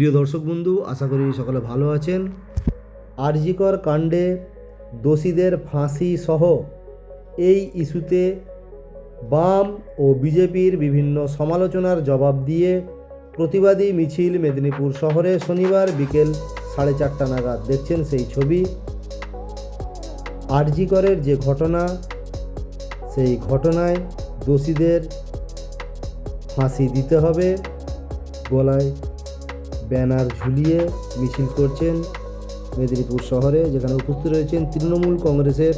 প্রিয় দর্শক বন্ধু, আশা করি সকলে ভালো আছেন। আরজিকর কাণ্ডে দোষীদের ফাঁসি সহ এই ইস্যুতে বাম ও বিজেপির বিভিন্ন সমালোচনার জবাব দিয়ে প্রতিবাদী মিছিল মেদিনীপুর শহরে শনিবার বিকেল সাড়ে চারটা নাগাদ দেখছেন সেই ছবি। আরজিকরের যে ঘটনা, সেই ঘটনায় দোষীদের ফাঁসি দিতে হবে, গলায় ব্যানার ঝুলিয়ে মিছিল করছেন মেদিনীপুর শহরে, যেখানে উপস্থিত রয়েছেন তৃণমূল কংগ্রেসের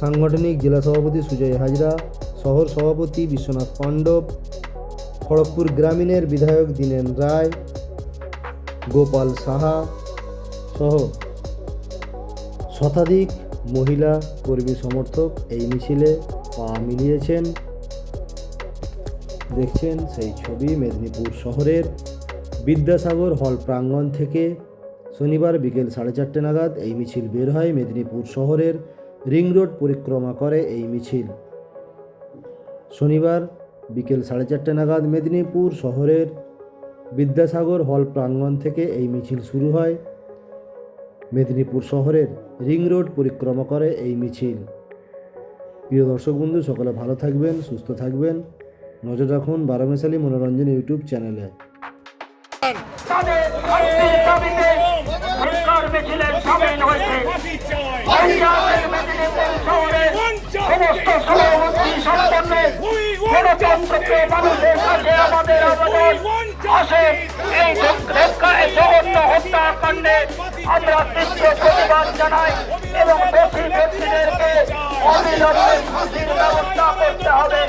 সাংগঠনিক জেলা সভাপতি সুজয় হাজরা, শহর সভাপতি বিশ্বনাথ পাণ্ডব, খড়গপুর গ্রামীণের বিধায়ক দীনেন রায়, গোপাল সাহা সহ শতাধিক মহিলা কর্মী সমর্থক এই মিছিলে পা মিলিয়েছেন। দেখছেন সেই ছবি মেদিনীপুর শহরের। বিদ্যাসাগর হল প্রাঙ্গণ থেকে শনিবার বিকেল সাড়ে চারটে নাগাদ এই মিছিল বের হয় মেদিনীপুর শহরের রিং রোড পরিক্রমা করে এই মিছিল। শনিবার বিকেল সাড়ে চারটে নাগাদ মেদিনীপুর শহরের বিদ্যাসাগর হল প্রাঙ্গণ থেকে এই মিছিল শুরু হয়। মেদিনীপুর শহরের রিং রোড পরিক্রমা করে এই মিছিল। প্রিয় দর্শক বন্ধু, সকলে ভালো থাকবেন, সুস্থ থাকবেন। নজর রাখুন বারামেশালী মনোরঞ্জন ইউটিউব চ্যানেলে। মানুষের কাছে আমাদের প্রতিবাদ জানাই এবং দোষী ব্যবস্থা করতে হবে।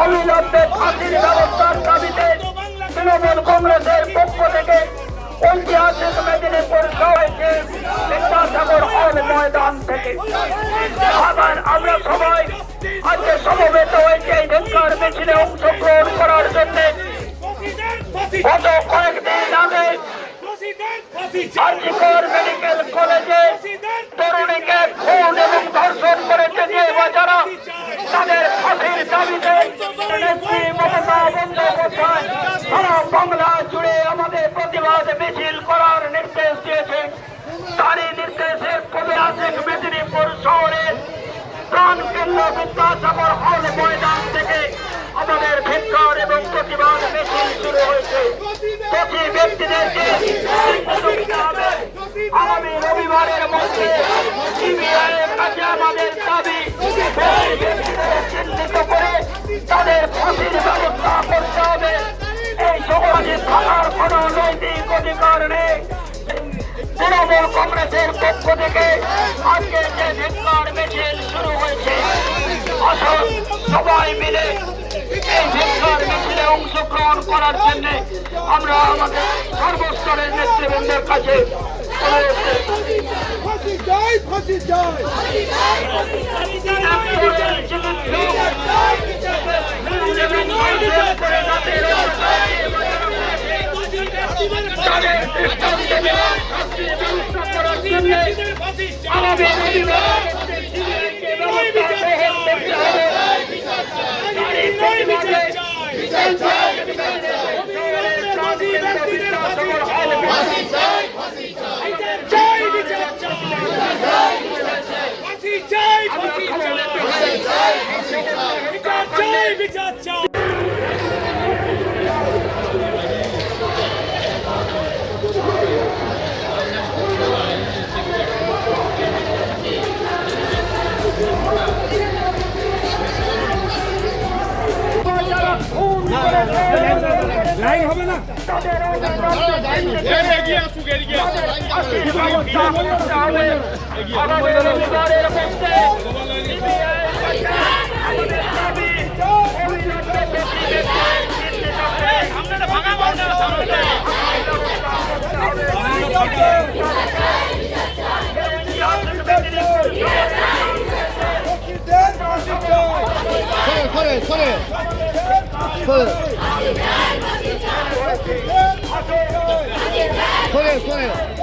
অবিলম্বে ফাঁসির ব্যবস্থার দাবিতে ময়দান থেকে। আবার আমরা সবাই আজকে সমবেত হয়েছে এই ধিক্কার মিছিলে অংশগ্রহণ করার জন্য। গত কয়েকদিন আগে আর্জিকর মেডিকেল কলেজে তরুণীকে খুন এবং ধর্ষণ করেছে যে বাজারা। তাদের ফাঁসির দাবিতে নেত্রী মমতা বন্দ্যোপাধ্যায় সারা বাংলা জুড়ে আমাদের প্রতিবাদ মিছিল করার নির্দেশ দিয়েছে তারই নির্দেশে ঐতিহাসিক মেদিনীপুর শহরের ময়দান থেকে আমাদের ভিক্ষার এবং প্রতিবাদ মিছিল শুরু হয়েছে। প্রতি ব্যক্তিদেরকে আগামী রবিবারের মধ্যে সিবিআই এর কাছে করে তাদের ফাঁসির করতে হবে। এই সমাজে থাকার কোনো নৈতিক অধিকার নেই। পক্ষ থেকে আজকে যে ধিক্কার মিছিল শুরু হয়েছে আসুন সবাই মিলে এই ধিক্কার মিছিলে অংশগ্রহণ করার জন্য আমরা আমাদের সর্বস্তরের নেতৃবৃন্দের কাছে অনুরোধ করছি। করার জন্য আগামী রবিবার দাবি অবিলম্বে দোষীদেরকে চিহ্নিত করে ফাঁসি দেন ফাঁসি চাই সরে সরে সরে সরে সরে